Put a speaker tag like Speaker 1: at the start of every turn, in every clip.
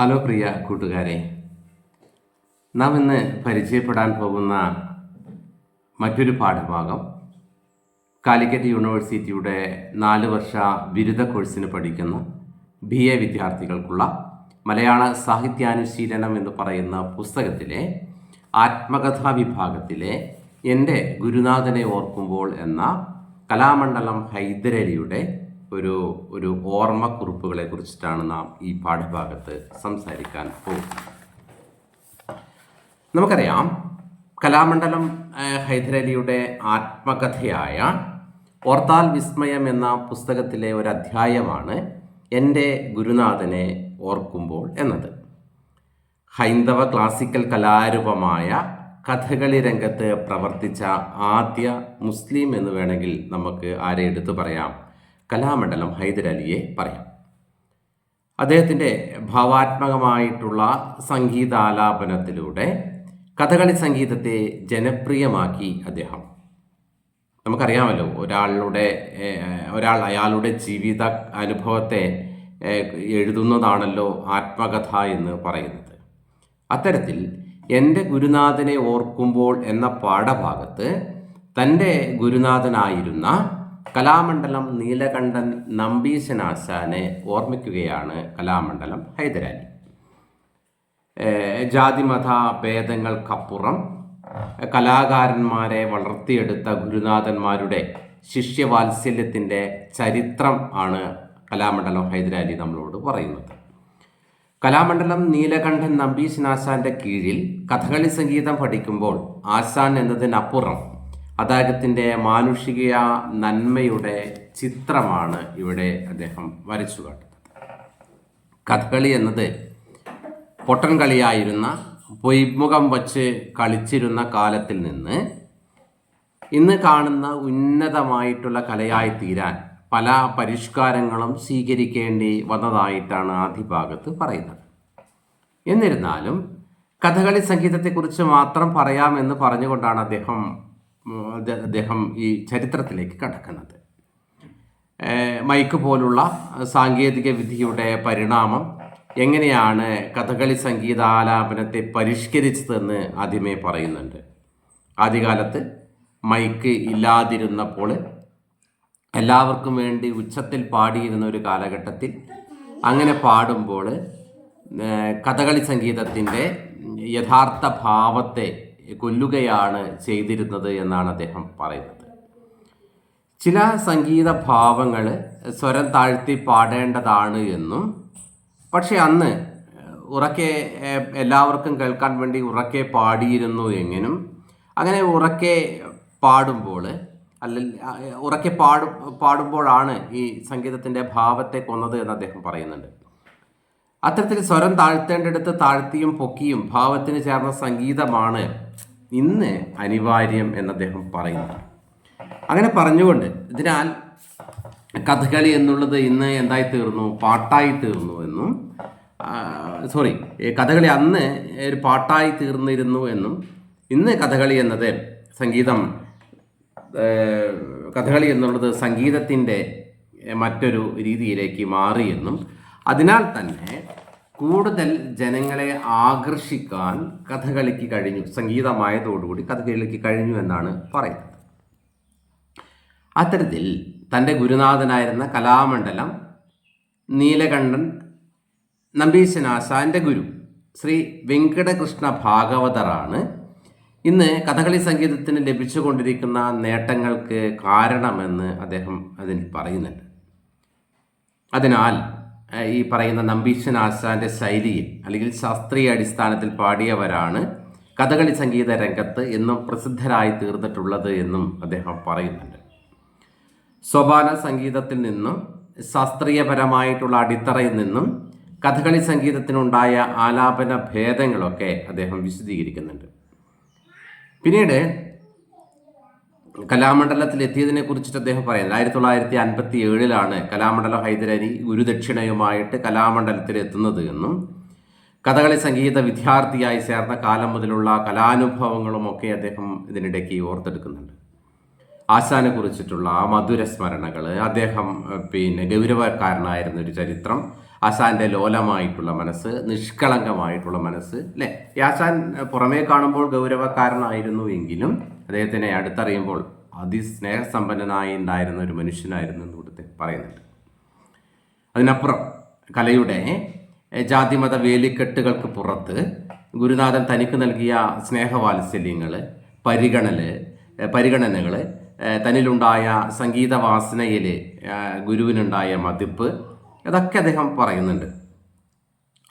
Speaker 1: Hello പ്രിയ കൂട്ടുകാരെ. നാം ഇന്ന് പരിചയപ്പെടാൻ പോകുന്ന മറ്റൊരു പാഠഭാഗം. കാലിക്കറ്റ് യൂണിവേഴ്സിറ്റിയുടെ നാല് വർഷ ബിരുദ കോഴ്സിന് പഠിക്കുന്ന. ബി എ വിദ്യാർത്ഥികൾക്കുള്ള മലയാള സാഹിത്യാനുശീലനം എന്ന് പറയുന്ന പുസ്തകത്തിലെ ആത്മകഥാ വിഭാഗത്തിലെ എന്റെ ഗുരുനാഥനെ ഓർക്കുമ്പോൾ എന്ന കലാമണ്ഡലം ഹൈദരലിയുടെ ഒരു ഒരു ഓർമ്മക്കുറിപ്പുകളെ കുറിച്ചിട്ടാണ് നാം ഈ പാഠഭാഗത്ത് സംസാരിക്കാൻ പോകുന്നത്. നമുക്കറിയാം കലാമണ്ഡലം ഹൈദരലിയുടെ ആത്മകഥയായ ഓർത്താൽ വിസ്മയം എന്ന പുസ്തകത്തിലെ ഒരു അധ്യായമാണ് എന്റെ ഗുരുനാഥനെ ഓർക്കുമ്പോൾ എന്നത്. ഹൈന്ദവ ക്ലാസിക്കൽ കലാരൂപമായ കഥകളി രംഗത്ത് പ്രവർത്തിച്ച ആദ്യ മുസ്ലിം എന്ന് വേണമെങ്കിൽ നമുക്ക് ആരെ എടുത്തു പറയാം? കലാമണ്ഡലം ഹൈദരലിയെ പറയാം. അദ്ദേഹത്തിന്റെ ഭാവാത്മകമായിട്ടുള്ള സംഗീതാലാപനത്തിലൂടെ കഥകളി സംഗീതത്തെ ജനപ്രിയമാക്കി അദ്ദേഹം. നമുക്കറിയാമല്ലോ ഒരാളുടെ ഒരാൾ അയാളുടെ ജീവിത അനുഭവത്തെ എഴുതുന്നതാണല്ലോ ആത്മകഥ എന്ന് പറയുന്നത്. അത്തരത്തിൽ എന്റെ ഗുരുനാഥനെ ഓർക്കുമ്പോൾ എന്ന പാഠഭാഗത്ത് തന്റെ ഗുരുനാഥനായിരുന്ന കലാമണ്ഡലം നീലകണ്ഠൻ നമ്പീശനാശാനെ ഓർമ്മിക്കുകയാണ് കലാമണ്ഡലം ഹൈദരാലി. ജാതിമത ഭേദങ്ങൾക്കപ്പുറം കലാകാരന്മാരെ വളർത്തിയെടുത്ത ഗുരുനാഥന്മാരുടെ ശിഷ്യവാത്സല്യത്തിന്റെ ചരിത്രം ആണ് കലാമണ്ഡലം ഹൈദരാലി നമ്മളോട് പറയുന്നത്. കലാമണ്ഡലം നീലകണ്ഠൻ നമ്പീശനാശാന്റെ കീഴിൽ കഥകളി സംഗീതം പഠിക്കുമ്പോൾ ആശാൻ എന്നതിനപ്പുറം അദ്ദേഹത്തിന്റെ മാനുഷിക നന്മയുടെ ചിത്രമാണ് ഇവിടെ അദ്ദേഹം വരച്ചു കാട്ടുന്നത്. കഥകളി എന്നത് പൊട്ടൻ കളിയായിരുന്ന പൊയ്മുഖം വച്ച് കളിച്ചിരുന്ന കാലത്തിൽ നിന്ന് ഇന്ന് കാണുന്ന ഉന്നതമായിട്ടുള്ള കലയായി തീരാൻ പല പരിഷ്കാരങ്ങളും സ്വീകരിക്കേണ്ടി വന്നതായിട്ടാണ് ആദ്യ ഭാഗത്ത് പറയുന്നത്. എന്നിരുന്നാലും കഥകളി സംഗീതത്തെക്കുറിച്ച് മാത്രം പറയാമെന്ന് പറഞ്ഞുകൊണ്ടാണ് അദ്ദേഹം അദ്ദേഹ- ഈ ചരിത്രത്തിലേക്ക് കടക്കുന്നത്. മൈക്ക് പോലുള്ള സാങ്കേതിക വിധിയുടെ പരിണാമം എങ്ങനെയാണ് കഥകളി സംഗീതാലാപനത്തെ പരിഷ്കരിച്ചതെന്ന് ആദ്യമേ പറയുന്നുണ്ട്. ആദ്യകാലത്ത് മൈക്ക് ഇല്ലാതിരുന്നപ്പോൾ എല്ലാവർക്കും വേണ്ടി ഉച്ചത്തിൽ പാടിയിരുന്ന ഒരു കാലഘട്ടത്തിൽ അങ്ങനെ പാടുമ്പോൾ കഥകളി സംഗീതത്തിന്റെ യഥാർത്ഥ ഭാവത്തെ കൊല്ലുകയാണ് ചെയ്തിരുന്നത് എന്നാണ് അദ്ദേഹം പറയുന്നത്. ചില സംഗീത ഭാവങ്ങൾ സ്വരം താഴ്ത്തി പാടേണ്ടതാണ് എന്നും പക്ഷെ അന്ന് ഉറക്കെ എല്ലാവർക്കും കേൾക്കാൻ വേണ്ടി ഉറക്കെ പാടിയിരുന്നു എങ്ങനും അങ്ങനെ ഉറക്കെ പാടുമ്പോൾ അല്ല ഉറക്കെ പാടും പാടുമ്പോഴാണ് ഈ സംഗീതത്തിന്റെ ഭാവത്തെ കൊന്നത് എന്ന് അദ്ദേഹം പറയുന്നുണ്ട്. അത്തരത്തിൽ സ്വരം താഴ്ത്തേണ്ടടുത്ത് താഴ്ത്തിയും പൊക്കിയും ഭാവത്തിന് ചേർന്ന സംഗീതമാണ് ഇന്ന് അനിവാര്യം എന്ന് അദ്ദേഹം പറയുന്നു അങ്ങനെ പറഞ്ഞുകൊണ്ട് ഇതിനാൽ കഥകളി എന്നുള്ളത് ഇന്ന് എന്തായി തീർന്നു പാട്ടായി തീർന്നു എന്നും സോറി കഥകളി അന്ന് ഒരു പാട്ടായി തീർന്നിരുന്നു എന്നും ഇന്ന് കഥകളി എന്നത് സംഗീതം കഥകളി എന്നുള്ളത് സംഗീതത്തിന്റെ മറ്റൊരു രീതിയിലേക്ക് മാറിയെന്നും അതിനാൽ തന്നെ കൂടുതൽ ജനങ്ങളെ ആകർഷിക്കാൻ കഥകളിക്ക് കഴിഞ്ഞു സംഗീതമായതോടുകൂടി കഥകളിക്ക് കഴിഞ്ഞു എന്നാണ് പറയുന്നത്. അത്തരത്തിൽ തന്റെ ഗുരുനാഥനായിരുന്ന കലാമണ്ഡലം നീലകണ്ഠൻ നമ്പീശനാശാന്റെ ഗുരു ശ്രീ വെങ്കടകൃഷ്ണ ഭാഗവതറാണ് ഇന്ന് കഥകളി സംഗീതത്തിന് ലഭിച്ചുകൊണ്ടിരിക്കുന്ന നേട്ടങ്ങൾക്ക് കാരണമെന്ന് അദ്ദേഹം അതിൽ പറയുന്നുണ്ട്. അതിനാൽ ഈ പറയുന്ന നമ്പീശൻ ആശാന്റെ ശൈലിയിൽ അല്ലെങ്കിൽ ശാസ്ത്രീയ അടിസ്ഥാനത്തിൽ പാടിയവരാണ് കഥകളി സംഗീത രംഗത്ത് എന്നും പ്രസിദ്ധരായി തീർന്നിട്ടുള്ളത് എന്നും അദ്ദേഹം പറയുന്നുണ്ട്. സോപാന സംഗീതത്തിൽ നിന്നും ശാസ്ത്രീയപരമായിട്ടുള്ള അടിത്തറയിൽ നിന്നും കഥകളി സംഗീതത്തിനുണ്ടായ ആലാപന ഭേദങ്ങളൊക്കെ അദ്ദേഹം വിശദീകരിക്കുന്നുണ്ട്. പിന്നീട് കലാമണ്ഡലത്തിൽ എത്തിയതിനെ കുറിച്ചിട്ട് അദ്ദേഹം പറയുന്നത് ആയിരത്തി തൊള്ളായിരത്തി അൻപത്തി ഏഴിലാണ് കലാമണ്ഡലം ഹൈദരലി ഗുരുദക്ഷിണയുമായിട്ട് കലാമണ്ഡലത്തിൽ എത്തുന്നത് എന്നും കഥകളി സംഗീത വിദ്യാർത്ഥിയായി ചേർന്ന കാലം മുതലുള്ള കലാനുഭവങ്ങളുമൊക്കെ അദ്ദേഹം ഇതിനിടയ്ക്ക് ഓർത്തെടുക്കുന്നുണ്ട്. ആശാനെ കുറിച്ചിട്ടുള്ള മധുര സ്മരണകൾ അദ്ദേഹം പിന്നെ ഗൗരവക്കാരനായിരുന്ന ഒരു ചരിത്രം ആശാന്റെ ലോലമായിട്ടുള്ള മനസ്സ് നിഷ്കളങ്കമായിട്ടുള്ള മനസ്സ് അല്ലേ ആശാൻ പുറമേ കാണുമ്പോൾ ഗൗരവക്കാരനായിരുന്നു എങ്കിലും അദ്ദേഹത്തിനെ അടുത്തറിയുമ്പോൾ അതിസ്നേഹസമ്പന്നനായി ഉണ്ടായിരുന്ന ഒരു മനുഷ്യനായിരുന്നു എന്ന് ഇവിടുത്തെ പറയുന്നുണ്ട്. അതിനപ്പുറം കലയുടെ ജാതിമത വേലിക്കെട്ടുകൾക്ക് പുറത്ത് ഗുരുനാഥൻ തനിക്ക് നൽകിയ സ്നേഹവാത്സല്യങ്ങൾ പരിഗണൽ പരിഗണനകൾ തന്നിലുണ്ടായ സംഗീത വാസനയിൽ ഗുരുവിനുണ്ടായ മതിപ്പ് അതൊക്കെ അദ്ദേഹം പറയുന്നുണ്ട്.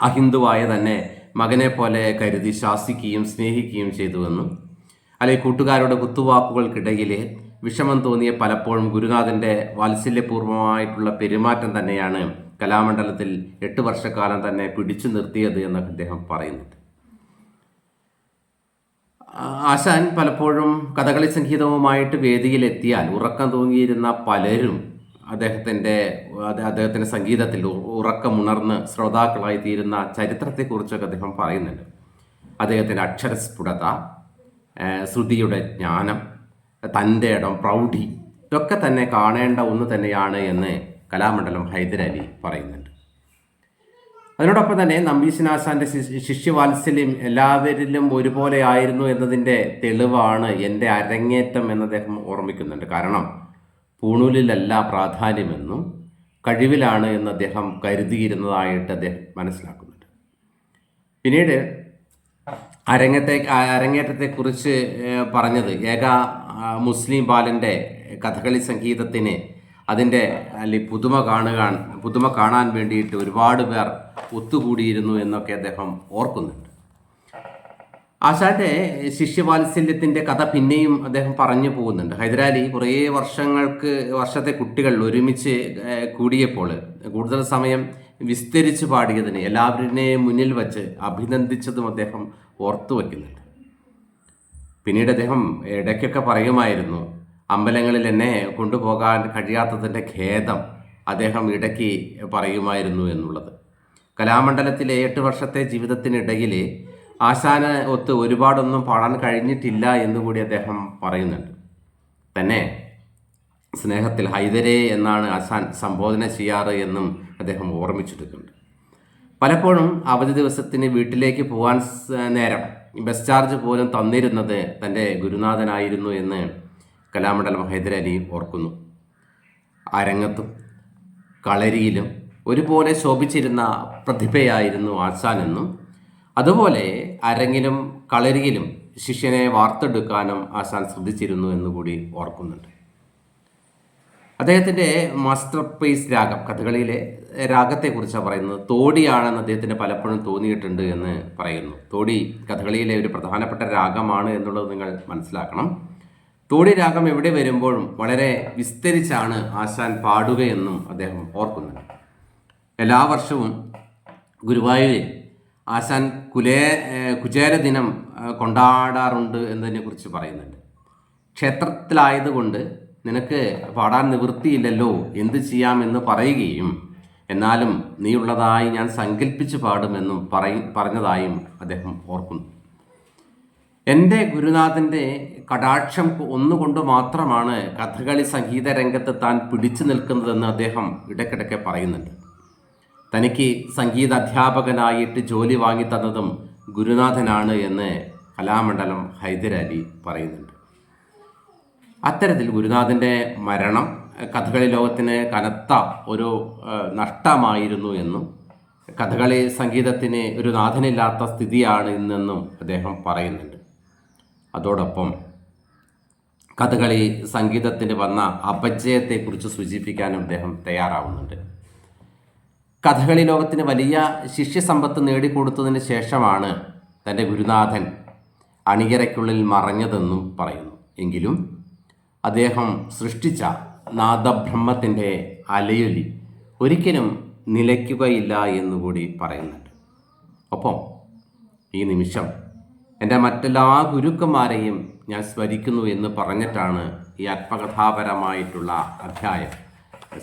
Speaker 1: അഹിന്ദുവായ തന്നെ മകനെ പോലെ കരുതി ശാസിക്കുകയും സ്നേഹിക്കുകയും ചെയ്തുവെന്നും അല്ലെങ്കിൽ കൂട്ടുകാരുടെ കുത്തുവാക്കുകൾക്കിടയിൽ വിഷമം തോന്നിയ പലപ്പോഴും ഗുരുനാഥന്റെ വാത്സല്യപൂർവമായിട്ടുള്ള പെരുമാറ്റം തന്നെയാണ് കലാമണ്ഡലത്തിൽ എട്ട് വർഷക്കാലം തന്നെ പിടിച്ചു നിർത്തിയത് എന്നൊക്കെ അദ്ദേഹം പറയുന്നുണ്ട്. ആശാൻ പലപ്പോഴും കഥകളി സംഗീതവുമായിട്ട് വേദിയിലെത്തിയാൽ ഉറക്കം തൂങ്ങിയിരുന്ന പലരും അദ്ദേഹത്തിന്റെ അദ്ദേഹത്തിന്റെ സംഗീതത്തിൽ ഉറക്കമുണർന്ന് ശ്രോതാക്കളായി തീരുന്ന ചരിത്രത്തെക്കുറിച്ചൊക്കെ അദ്ദേഹം പറയുന്നുണ്ട്. അദ്ദേഹത്തിന്റെ അക്ഷരസ്ഫുടത ശ്രുതിയുടെ ജ്ഞാനം തന്റെ ഇടം പ്രൗഢി ഇതൊക്കെ തന്നെ കാണേണ്ട ഒന്ന് തന്നെയാണ് എന്ന് കലാമണ്ഡലം ഹൈദരലി പറയുന്നുണ്ട്. അതിനോടൊപ്പം തന്നെ നമ്പീശനാശാന്റെ ശിഷ്യ- ശിഷ്യവാത്സല്യം എല്ലാവരിലും ഒരുപോലെ ആയിരുന്നു എന്നതിന്റെ തെളിവാണ് എന്റെ അരങ്ങേറ്റം എന്ന് അദ്ദേഹം ഓർമ്മിക്കുന്നുണ്ട്. കാരണം പൂണൂലിലല്ല പ്രാധാന്യമെന്നും കഴിവിലാണ് എന്ന് അദ്ദേഹം കരുതിയിരുന്നതായിട്ട് അദ്ദേഹം മനസ്സിലാക്കുന്നുണ്ട്. പിന്നീട് അരങ്ങത്തെ അരങ്ങേറ്റത്തെ കുറിച്ച് പറഞ്ഞത് ഏക മുസ്ലിം ബാലന്റെ കഥകളി സംഗീതത്തിന് അതിന്റെ അല്ലെ പുതുമ കാണുക പുതുമ കാണാൻ വേണ്ടിയിട്ട് ഒരുപാട് പേർ ഒത്തുകൂടിയിരുന്നു എന്നൊക്കെ അദ്ദേഹം ഓർക്കുന്നുണ്ട്. ആശാന്റെ ശിഷ്യവാത്സല്യത്തിന്റെ കഥ പിന്നെയും അദ്ദേഹം പറഞ്ഞു പോകുന്നുണ്ട്. ഹൈദരാലി കുറേ വർഷങ്ങൾക്ക് വർഷത്തെ കുട്ടികൾ ഒരുമിച്ച് കൂടിയപ്പോൾ കൂടുതൽ സമയം വിസ്തരിച്ച് പാടിയതിന് എല്ലാവരുടെയും മുന്നിൽ വച്ച് അഭിനന്ദിച്ചതും അദ്ദേഹം ഓർത്തു വയ്ക്കുന്നുണ്ട്. പിന്നീട് അദ്ദേഹം ഇടയ്ക്കൊക്കെ പറയുമായിരുന്നു അമ്പലങ്ങളിൽ എന്നെ കൊണ്ടുപോകാൻ കഴിയാത്തതിന്റെ ഖേദം അദ്ദേഹം ഇടയ്ക്ക് പറയുമായിരുന്നു എന്നുള്ളത്. കലാമണ്ഡലത്തിലെ എട്ട് വർഷത്തെ ജീവിതത്തിനിടയിൽ ആശാന ഒത്ത് ഒരുപാടൊന്നും പാടാൻ കഴിഞ്ഞിട്ടില്ല എന്നുകൂടി അദ്ദേഹം പറയുന്നുണ്ട്. തന്നെ സ്നേഹത്തിൽ ഹൈദരേ എന്നാണ് ആശാൻ സംബോധന ചെയ്യാറ് എന്നും അദ്ദേഹം ഓർമ്മിച്ചെടുക്കുന്നുണ്ട് പലപ്പോഴും അവധി ദിവസത്തിന് വീട്ടിലേക്ക് പോകാൻ നേരം ബസ് ചാർജ് പോലും തന്നിരുന്നത് തന്റെ ഗുരുനാഥനായിരുന്നു എന്ന് കലാമണ്ഡലം ഹൈദരലി ഓർക്കുന്നു. അരങ്ങത്തും കളരിയിലും ഒരുപോലെ ശോഭിച്ചിരുന്ന പ്രതിഭയായിരുന്നു ആശാനെന്നും അതുപോലെ അരങ്ങിലും കളരിയിലും ശിഷ്യനെ വാർത്തെടുക്കാനും ആശാൻ ശ്രദ്ധിച്ചിരുന്നു എന്നുകൂടി ഓർക്കുന്നുണ്ട്. അദ്ദേഹത്തിന്റെ മാസ്റ്റർ പീസ് രാഗം കഥകളിയിലെ രാഗത്തെക്കുറിച്ചാണ് പറയുന്നത്. തോടിയാണെന്ന് അദ്ദേഹത്തിന് പലപ്പോഴും തോന്നിയിട്ടുണ്ട് എന്ന് പറയുന്നു. തോടി കഥകളിയിലെ ഒരു പ്രധാനപ്പെട്ട രാഗമാണ് എന്നുള്ളത് നിങ്ങൾ മനസ്സിലാക്കണം. തോടി രാഗം എവിടെ വരുമ്പോഴും വളരെ വിസ്തരിച്ചാണ് ആശാൻ പാടുകയെന്നും അദ്ദേഹം ഓർക്കുന്നുണ്ട്. എല്ലാ വർഷവും ഗുരുവായൂരിൽ ആശാൻ കുലേ കുചേര ദിനം കൊണ്ടാടാറുണ്ട് എന്നതിനെക്കുറിച്ച് പറയുന്നുണ്ട്. ക്ഷേത്രത്തിലായതുകൊണ്ട് നിനക്ക് പാടാൻ നിവൃത്തിയില്ലല്ലോ എന്ത് ചെയ്യാമെന്ന് പറയുകയും എന്നാലും നീയുള്ളതായി ഞാൻ സങ്കല്പിച്ച് പാടുമെന്നും പറയ പറഞ്ഞതായും അദ്ദേഹം ഓർക്കുന്നു. എന്റെ ഗുരുനാഥന്റെ കടാക്ഷം ഒന്നുകൊണ്ട് മാത്രമാണ് കഥകളി സംഗീത രംഗത്ത് താൻ പിടിച്ചു നിൽക്കുന്നതെന്ന് അദ്ദേഹം ഇടയ്ക്കിടയ്ക്ക് പറയുന്നുണ്ട്. തനിക്ക് സംഗീത അധ്യാപകനായിട്ട് ജോലി വാങ്ങിത്തന്നതും ഗുരുനാഥനാണ് എന്ന് കലാമണ്ഡലം ഹൈദരാലി പറയുന്നുണ്ട്. അത്തരത്തിൽ ഗുരുനാഥന്റെ മരണം കഥകളി ലോകത്തിന് കനത്ത ഒരു നഷ്ടമായിരുന്നു എന്നും കഥകളി സംഗീതത്തിന് ഒരു നാഥനില്ലാത്ത സ്ഥിതിയാണ് ഇന്നെന്നും അദ്ദേഹം പറയുന്നുണ്ട്. അതോടൊപ്പം കഥകളി സംഗീതത്തിന് വന്ന അപജയത്തെക്കുറിച്ച് സൂചിപ്പിക്കാനും അദ്ദേഹം തയ്യാറാവുന്നുണ്ട്. കഥകളി ലോകത്തിന് വലിയ ശിഷ്യസമ്പത്ത് നേടിക്കൊടുത്തതിന് ശേഷമാണ് തന്റെ ഗുരുനാഥൻ അണിയറയ്ക്കുള്ളിൽ മറഞ്ഞതെന്നും പറയുന്നു. എങ്കിലും അദ്ദേഹം സൃഷ്ടിച്ച നാദബ്രഹ്മത്തിന്റെ അലയൊലി ഒരിക്കലും നിലയ്ക്കുകയില്ല എന്നുകൂടി പറയുന്നുണ്ട്. ഒപ്പം ഈ നിമിഷം എന്റെ മറ്റെല്ലാ ഗുരുക്കന്മാരെയും ഞാൻ സ്മരിക്കുന്നു എന്ന് പറഞ്ഞിട്ടാണ് ഈ ആത്മകഥാപരമായിട്ടുള്ള അധ്യായം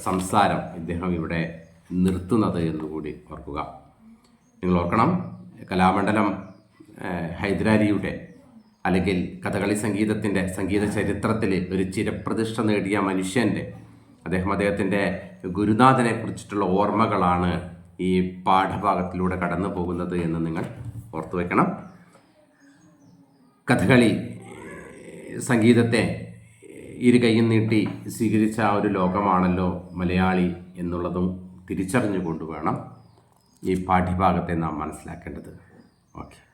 Speaker 1: സംസാരം ഇദ്ദേഹം ഇവിടെ നിർത്തുന്നത് എന്നുകൂടി ഓർക്കുക. നിങ്ങൾ ഓർക്കണം കലാമണ്ഡലം ഹൈദരാലിയുടെ അല്ലെങ്കിൽ കഥകളി സംഗീതത്തിന്റെ സംഗീത ചരിത്രത്തിൽ ഒരു ചിരപ്രതിഷ്ഠ നേടിയ മനുഷ്യന്റെ അദ്ദേഹം അദ്ദേഹത്തിന്റെ ഗുരുനാഥനെ കുറിച്ചിട്ടുള്ള ഓർമ്മകളാണ് ഈ പാഠഭാഗത്തിലൂടെ കടന്നു പോകുന്നത് എന്ന് നിങ്ങൾ ഓർത്തു വയ്ക്കണം കഥകളി സംഗീതത്തെ ഇരു കൈയും നീട്ടി സ്വീകരിച്ച ആ ഒരു ലോകമാണല്ലോ മലയാളി എന്നുള്ളതും തിരിച്ചറിഞ്ഞുകൊണ്ട് വേണം ഈ പാഠ്യഭാഗത്തെ നാം മനസ്സിലാക്കേണ്ടത്. ഓക്കെ.